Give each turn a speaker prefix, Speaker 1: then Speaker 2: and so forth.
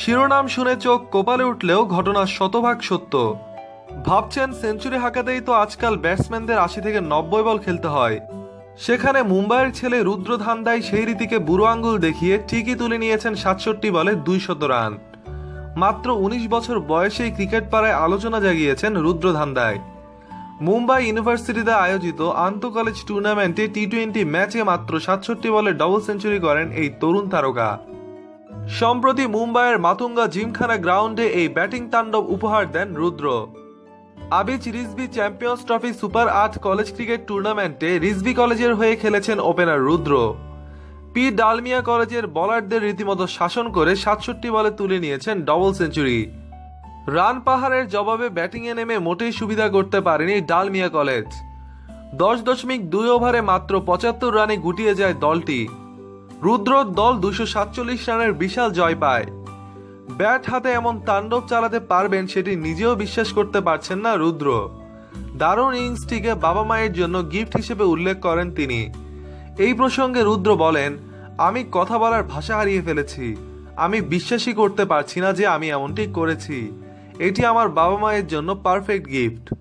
Speaker 1: শিরোনাম শুনে চোখ কোপালে উঠলেও ঘটনা শতভাগ সত্য। ভাবছেন সেঞ্চুরি হাঁকাতেই তো আজকাল ব্যাটসম্যানদের আশি থেকে নব্বই বল খেলতে হয়। সেখানে মুম্বাইয়ের ছেলে রুদ্র ধান্দাই সেই রীতিকে বুড়ো আঙ্গুল দেখিয়ে ঠিকই তুলে নিয়েছেন সাতষট্টি বলে দুইশত রান। মাত্র উনিশ বছর বয়সেই ক্রিকেট পাড়ায় আলোচনা জাগিয়েছেন রুদ্র ধান্দায় মুম্বাই ইউনিভার্সিটিতে আয়োজিত আন্তঃ কলেজ টুর্নামেন্টে টি টোয়েন্টি ম্যাচে মাত্র সাতষট্টি বলে ডবল সেঞ্চুরি করেন এই তরুণ তারকা। সম্প্রতি মুম্বাইয়ের মাতুঙ্গা জিমখানা গ্রাউন্ডে এই ব্যাটিং তাণ্ডব উপহার দেন Rudra. Abij Rizvi champions trophy super আট কলেজ ক্রিকেট টুর্নামেন্টে রিজবি কলেজের হয়ে খেলেছেন ওপেনার রুদ্র। পি ডালমিয়া কলেজের বলারদের রীতিমতো শাসন করে সাতষট্টি বলে তুলে নিয়েছেন ডবল সেঞ্চুরি। রান পাহাড়ের জবাবে ব্যাটিংয়ে নেমে মোটেই সুবিধা করতে পারেনি ডালমিয়া কলেজ। দশ দশমিক দুই ওভারে মাত্র পঁচাত্তর রানে গুটিয়ে যায় দলটি। রুদ্রর দল দুশো সাতচল্লিশ রানের বিশাল জয় পায়। ব্যাট হাতে এমন তাণ্ডব চালাতে পারবেন সেটি নিজেও বিশ্বাস করতে পারছেন না রুদ্র। দারুণ ইনিংসটিকে বাবা মায়ের জন্য গিফট হিসেবে উল্লেখ করেন তিনি। এই প্রসঙ্গে রুদ্র বলেন, আমি কথা বলার ভাষা হারিয়ে ফেলেছি। আমি বিশ্বাসই করতে পারছি না যে আমি এমনটি করেছি। এটি আমার বাবা মায়ের জন্য পারফেক্ট গিফট।